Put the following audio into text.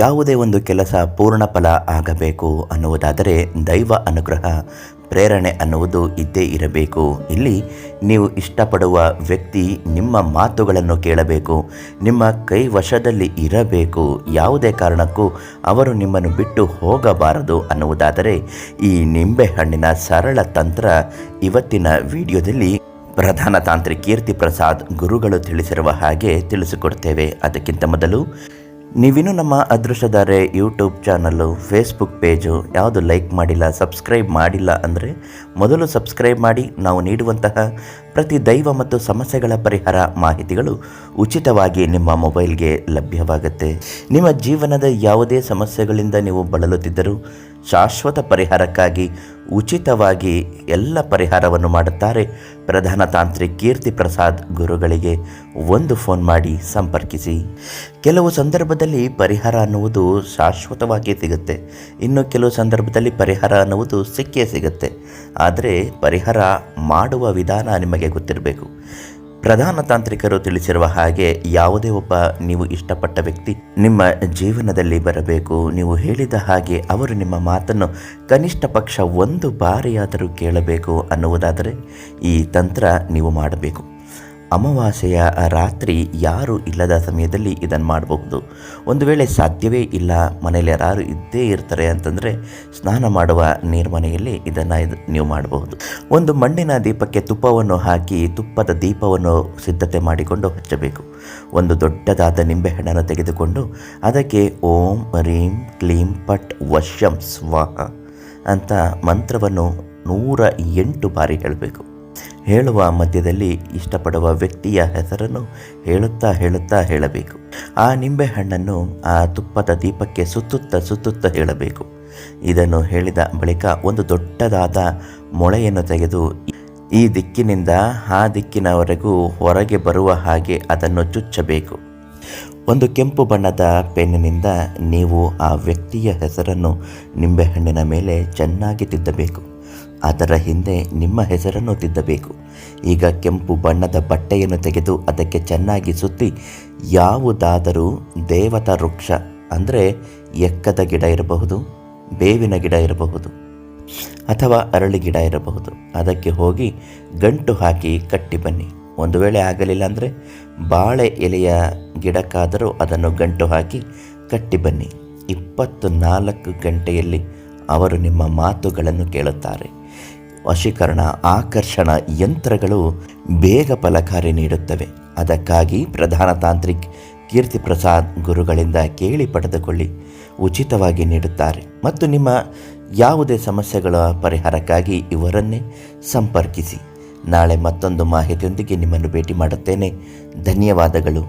ಯಾವುದೇ ಒಂದು ಕೆಲಸ ಪೂರ್ಣ ಫಲ ಆಗಬೇಕು ಅನ್ನುವುದಾದರೆ ದೈವ ಅನುಗ್ರಹ, ಪ್ರೇರಣೆ ಅನ್ನುವುದು ಇದ್ದೇ ಇರಬೇಕು. ಇಲ್ಲಿ ನೀವು ಇಷ್ಟಪಡುವ ವ್ಯಕ್ತಿ ನಿಮ್ಮ ಮಾತುಗಳನ್ನು ಕೇಳಬೇಕು, ನಿಮ್ಮ ಕೈ ವಶದಲ್ಲಿ ಇರಬೇಕು. ಯಾವುದೇ ಕಾರಣಕ್ಕೂ ಅವರು ನಿಮ್ಮನ್ನು ಬಿಟ್ಟು ಹೋಗಬಾರದು ಅನ್ನುವುದಾದರೆ ಈ ನಿಂಬೆಹಣ್ಣಿನ ಸರಳ ತಂತ್ರ ಇವತ್ತಿನ ವಿಡಿಯೋದಲ್ಲಿ ಪ್ರಧಾನ ತಾಂತ್ರಿಕ ಕೀರ್ತಿ ಪ್ರಸಾದ್ ಗುರುಗಳು ತಿಳಿಸಿರುವ ಹಾಗೆ ತಿಳಿಸಿಕೊಡ್ತೇವೆ. ಅದಕ್ಕಿಂತ ಮೊದಲು ನೀವಿನ್ನೂ ನಮ್ಮ ಅದೃಷ್ಟಧಾರೆ ಯೂಟ್ಯೂಬ್ ಚಾನಲ್ಲು ಫೇಸ್ಬುಕ್ ಪೇಜು ಯಾವುದು ಲೈಕ್ ಮಾಡಿಲ್ಲ ಸಬ್ಸ್ಕ್ರೈಬ್ ಮಾಡಿಲ್ಲ ಅಂದರೆ ಮೊದಲು ಸಬ್ಸ್ಕ್ರೈಬ್ ಮಾಡಿ, ನಾವು ನೀಡುವಂತಹ ಪ್ರತಿ ದೈವ ಮತ್ತು ಸಮಸ್ಯೆಗಳ ಪರಿಹಾರ ಮಾಹಿತಿಗಳು ಉಚಿತವಾಗಿ ನಿಮ್ಮ ಮೊಬೈಲ್ಗೆ ಲಭ್ಯವಾಗುತ್ತೆ. ನಿಮ್ಮ ಜೀವನದ ಯಾವುದೇ ಸಮಸ್ಯೆಗಳಿಂದ ನೀವು ಬಳಲುತ್ತಿದ್ದರೂ ಶಾಶ್ವತ ಪರಿಹಾರಕ್ಕಾಗಿ ಉಚಿತವಾಗಿ ಎಲ್ಲ ಪರಿಹಾರವನ್ನು ಮಾಡುತ್ತಾರೆ. ಪ್ರಧಾನ ತಾಂತ್ರಿಕ್ ಕೀರ್ತಿ ಪ್ರಸಾದ್ ಗುರುಗಳಿಗೆ ಒಂದು ಫೋನ್ ಮಾಡಿ ಸಂಪರ್ಕಿಸಿ. ಕೆಲವು ಸಂದರ್ಭದಲ್ಲಿ ಪರಿಹಾರ ಅನ್ನುವುದು ಶಾಶ್ವತವಾಗಿ ಸಿಗುತ್ತೆ. ಇನ್ನು ಕೆಲವು ಸಂದರ್ಭದಲ್ಲಿ ಪರಿಹಾರ ಅನ್ನುವುದು ಸಿಕ್ಕೇ ಸಿಗುತ್ತೆ. ಆದರೆ ಪರಿಹಾರ ಮಾಡುವ ವಿಧಾನ ನಿಮಗೆ ಗೊತ್ತಿರಬೇಕು. ಪ್ರಧಾನ ತಾಂತ್ರಿಕರು ತಿಳಿಸಿರುವ ಹಾಗೆ ಯಾವುದೇ ಒಬ್ಬ ನೀವು ಇಷ್ಟಪಟ್ಟ ವ್ಯಕ್ತಿ ನಿಮ್ಮ ಜೀವನದಲ್ಲಿ ಬರಬೇಕು. ನೀವು ಹೇಳಿದ ಹಾಗೆ ಅವರು ನಿಮ್ಮ ಮಾತನ್ನು ಕನಿಷ್ಠ ಪಕ್ಷ ಒಂದು ಬಾರಿಯಾದರೂ ಕೇಳಬೇಕು ಅನ್ನುವುದಾದರೆ ಈ ತಂತ್ರ ನೀವು ಮಾಡಬೇಕು. ಅಮಾವಾಸ್ಯೆಯ ರಾತ್ರಿ ಯಾರು ಇಲ್ಲದ ಸಮಯದಲ್ಲಿ ಇದನ್ನು ಮಾಡಬಹುದು. ಒಂದು ವೇಳೆ ಸಾಧ್ಯವೇ ಇಲ್ಲ ಮನೇಲಿ ಯಾರು ಇದ್ದೇ ಇರ್ತಾರೆ ಅಂತಂದರೆ ಸ್ನಾನ ಮಾಡುವ ನೀರ್ಮನೆಯಲ್ಲಿ ಇದನ್ನು ಇದು ನೀವು ಮಾಡಬಹುದು. ಒಂದು ಮಣ್ಣಿನ ದೀಪಕ್ಕೆ ತುಪ್ಪವನ್ನು ಹಾಕಿ ತುಪ್ಪದ ದೀಪವನ್ನು ಸಿದ್ಧತೆ ಮಾಡಿಕೊಂಡು ಹಚ್ಚಬೇಕು. ಒಂದು ದೊಡ್ಡದಾದ ನಿಂಬೆಹಣ್ಣನ್ನು ತೆಗೆದುಕೊಂಡು ಅದಕ್ಕೆ ಓಂ ರೀಂ ಕ್ಲೀಂ ಪಟ್ ವಶಂ ಸ್ವಾಹ ಅಂತ ಮಂತ್ರವನ್ನು ನೂರ ಎಂಟು ಬಾರಿ ಹೇಳಬೇಕು. ಹೇಳುವ ಮಧ್ಯದಲ್ಲಿ ಇಷ್ಟಪಡುವ ವ್ಯಕ್ತಿಯ ಹೆಸರನ್ನು ಹೇಳುತ್ತಾ ಹೇಳುತ್ತಾ ಹೇಳಬೇಕು. ಆ ನಿಂಬೆಹಣ್ಣನ್ನು ಆ ತುಪ್ಪದ ದೀಪಕ್ಕೆ ಸುತ್ತುತ್ತಾ ಸುತ್ತುತ್ತಾ ಹೇಳಬೇಕು. ಇದನ್ನು ಹೇಳಿದ ಬಳಿಕ ಒಂದು ದೊಡ್ಡದಾದ ಮೊಳೆಯನ್ನು ತೆಗೆದು ಈ ದಿಕ್ಕಿನಿಂದ ಆ ದಿಕ್ಕಿನವರೆಗೂ ಹೊರಗೆ ಬರುವ ಹಾಗೆ ಅದನ್ನು ಚುಚ್ಚಬೇಕು. ಒಂದು ಕೆಂಪು ಬಣ್ಣದ ಪೆನ್ನಿನಿಂದ ನೀವು ಆ ವ್ಯಕ್ತಿಯ ಹೆಸರನ್ನು ನಿಂಬೆಹಣ್ಣಿನ ಮೇಲೆ ಚೆನ್ನಾಗಿ ತಿದ್ದಬೇಕು. ಅದರ ಹಿಂದೆ ನಿಮ್ಮ ಹೆಸರನ್ನು ತಿದ್ದಬೇಕು. ಈಗ ಕೆಂಪು ಬಣ್ಣದ ಬಟ್ಟೆಯನ್ನು ತೆಗೆದು ಅದಕ್ಕೆ ಚೆನ್ನಾಗಿ ಸುತ್ತಿ, ಯಾವುದಾದರೂ ದೇವತಾ ವೃಕ್ಷ ಅಂದರೆ ಎಕ್ಕದ ಗಿಡ ಇರಬಹುದು, ಬೇವಿನ ಗಿಡ ಇರಬಹುದು ಅಥವಾ ಅರಳಿ ಗಿಡ ಇರಬಹುದು. ಅದಕ್ಕೆ ಹೋಗಿ ಗಂಟು ಹಾಕಿ ಕಟ್ಟಿ ಬನ್ನಿ. ಒಂದು ವೇಳೆ ಆಗಲಿಲ್ಲ ಅಂದರೆ ಬಾಳೆ ಎಲೆಯ ಗಿಡಕ್ಕಾದರೂ ಅದನ್ನು ಗಂಟು ಹಾಕಿ ಕಟ್ಟಿ ಬನ್ನಿ. ಇಪ್ಪತ್ತು ನಾಲ್ಕು ಗಂಟೆಯಲ್ಲಿ ಅವರು ನಿಮ್ಮ ಮಾತುಗಳನ್ನು ಕೇಳುತ್ತಾರೆ. ವಶೀಕರಣ, ಆಕರ್ಷಣ ಯಂತ್ರಗಳು ಬೇಗ ಫಲಕಾರಿ ನೀಡುತ್ತವೆ. ಅದಕ್ಕಾಗಿ ಪ್ರಧಾನ ತಾಂತ್ರಿಕ್ ಕೀರ್ತಿ ಪ್ರಸಾದ್ ಗುರುಗಳಿಂದ ಕೇಳಿ ಪಡೆದುಕೊಳ್ಳಿ. ಉಚಿತವಾಗಿ ನೀಡುತ್ತಾರೆ. ಮತ್ತು ನಿಮ್ಮ ಯಾವುದೇ ಸಮಸ್ಯೆಗಳ ಪರಿಹಾರಕ್ಕಾಗಿ ಇವರನ್ನೇ ಸಂಪರ್ಕಿಸಿ. ನಾಳೆ ಮತ್ತೊಂದು ಮಾಹಿತಿಯೊಂದಿಗೆ ನಿಮ್ಮನ್ನು ಭೇಟಿ ಮಾಡುತ್ತೇನೆ. ಧನ್ಯವಾದಗಳು.